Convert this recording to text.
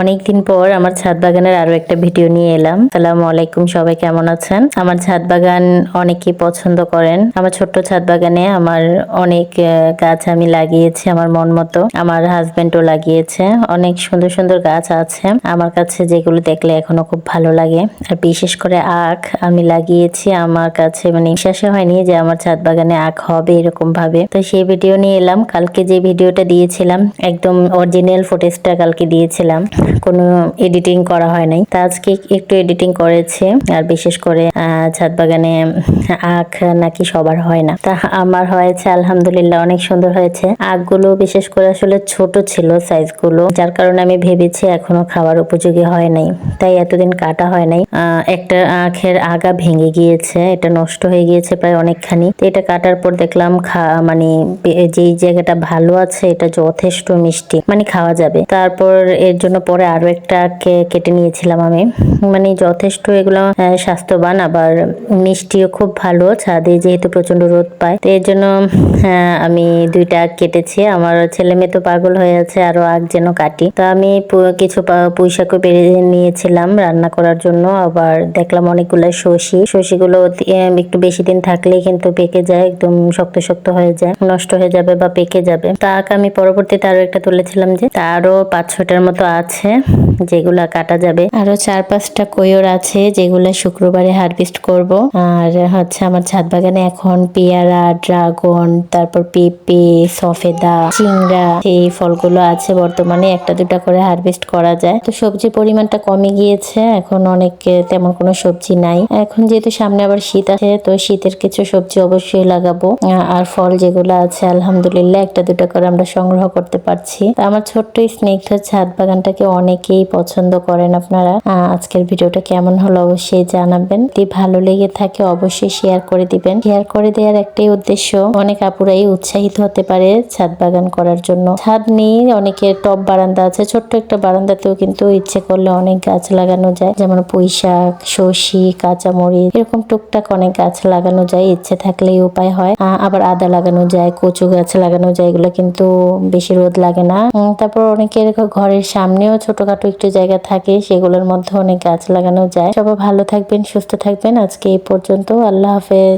অনেকদিন পর আমার ছাদ বাগানের আরও একটা ভিডিও নিয়ে এলাম। সালাম আলাইকুম, সবাই কেমন আছেন? আমার ছাদ বাগান অনেকে পছন্দ করেন। আমার ছোট্ট ছাদ বাগানে আমার অনেক গাছ আমি লাগিয়েছি আমার মন মতো। আমার হাজবেন্ডও লাগিয়েছে। অনেক সুন্দর সুন্দর গাছ আছে। আমার কাছে যেগুলো দেখলে এখনও খুব ভালো লাগে। আর বিশেষ করে আখ আমি লাগিয়েছি। আমার কাছে মানে বিশ্বাসই হয়নি যে আমার ছাদ বাগানে আখ হবে এরকম ভাবে তো সেই ভিডিও নিয়ে এলাম। কালকে যে ভিডিওটা দিয়েছিলাম, একদম অরিজিনাল ফুটেজটা কালকে দিয়েছিলাম। কোনো এডিটিং করা হয় নাই। তা আজকে একটু এডিটিং করেছে, আর বিশেষ করে ছাদ বাগানে আখ নাকি সবার হয় না। তা আমার হয়েছে আলহামদুলিল্লাহ অনেক সুন্দর হয়েছে। আখগুলো বিশেষ করে আসলে ছোট ছিল সাইজগুলো যার কারণে আমি ভেবেছি এখনও খাওয়ার উপযোগী হয় নাই। তাই এতদিন কাটা হয় নাই। একটা আখের আগা ভেঙে গিয়েছে, এটা নষ্ট হয়ে গিয়েছে প্রায় অনেকখানি। তো এটা কাটার পর দেখলাম মানে যেই জায়গাটা ভালো আছে, এটা যথেষ্ট মিষ্টি মানে খাওয়া যাবে। তারপর এর জন্য পরে আরও একটা কেটে নিয়েছিলাম আমি। মানে যথেষ্ট এগুলো স্বাস্থ্যবান, আবার মিষ্টিও খুব ভালো, ছাদে যেহেতু প্রচণ্ড রোদ পায়। তো এর জন্য আমি দুইটা কেটেছি। আমার ছেলে মেয়ে তো পাগল হয়ে আছে আরও আখ যেন কাটি। তো আমি কিছু পা- পুঁই শাকও বেড়ে নিয়েছিলাম রান্না করার জন্য। আবার দেখলাম অনেকগুলো সর্ষি সর্ষিগুলো একটু বেশি দিন থাকলেই কিন্তু পেকে যায়, একদম শক্ত শক্ত হয়ে যায়, নষ্ট হয়ে যাবে বা পেকে যাবে। তা আমি পরবর্তীতে আরও একটা তুলেছিলাম যে, তারও পাঁচ ছটার মতো আছে যেগুলা কাটা যাবে। আরও চার পাঁচটা কইর আছে, যেগুলা শুক্রবারে হারভেস্ট করব। আর হচ্ছে আমার ছাদ বাগানে এখন পেয়ারা, ড্রাগন, তারপর পেঁপে, সফেদা, চিংড়া, এই ফলগুলো আছে। বর্তমানে একটা দুটা করে হারভেস্ট করা যায়। তো সবজির পরিমাণটা কমে গিয়েছে, এখন অনেক তেমন কোনো সবজি নাই। এখন যেহেতু সামনে আবার শীত আছে, তো শীতের কিছু সবজি অবশ্যই লাগাবো। আর ফল যেগুলো আছে, আলহামদুলিল্লাহ একটা দুটো করে আমরা সংগ্রহ করতে পারছি। আমার ছোট্ট এই ছাদ বাগানটাকে অনেকেই পছন্দ করেন আপনারা। আজকের ভিডিওটা কেমন হলো অবশ্যই জানাবেন। যদি ভালো লেগে থাকে অবশ্যই শেয়ার করে দিবেন। শেয়ার করে দেওয়ার একটাই উদ্দেশ্য, অনেক আপুরাই উৎসাহিত হতে পারে ছাদ বাগান করার জন্য। ছাদ নেই, অনেকের টপ বারান্দা আছে, ছোট্ট একটা বারান্দাতেও কিন্তু ইচ্ছে করলে অনেক গাছ লাগানো যায়। যেমন পুঁই শাক সর্ষি কাঁচামরিচ, এরকম টুকটাক অনেক গাছ লাগানো যায়, ইচ্ছে থাকলেই উপায় হয়। আবার আদা লাগানো যায়, কচু গাছ লাগানো যায়, এগুলো কিন্তু বেশি রোদ লাগে না। তারপর অনেকের ঘরের সামনেও ছোটখাটো একটু জায়গা থাকে, সেগুলোর মধ্যে অনেক গাছ লাগানো যায়। সবাই ভালো থাকবেন, সুস্থ থাকবেন। আজকে এই পর্যন্ত। আল্লাহ হাফেজ।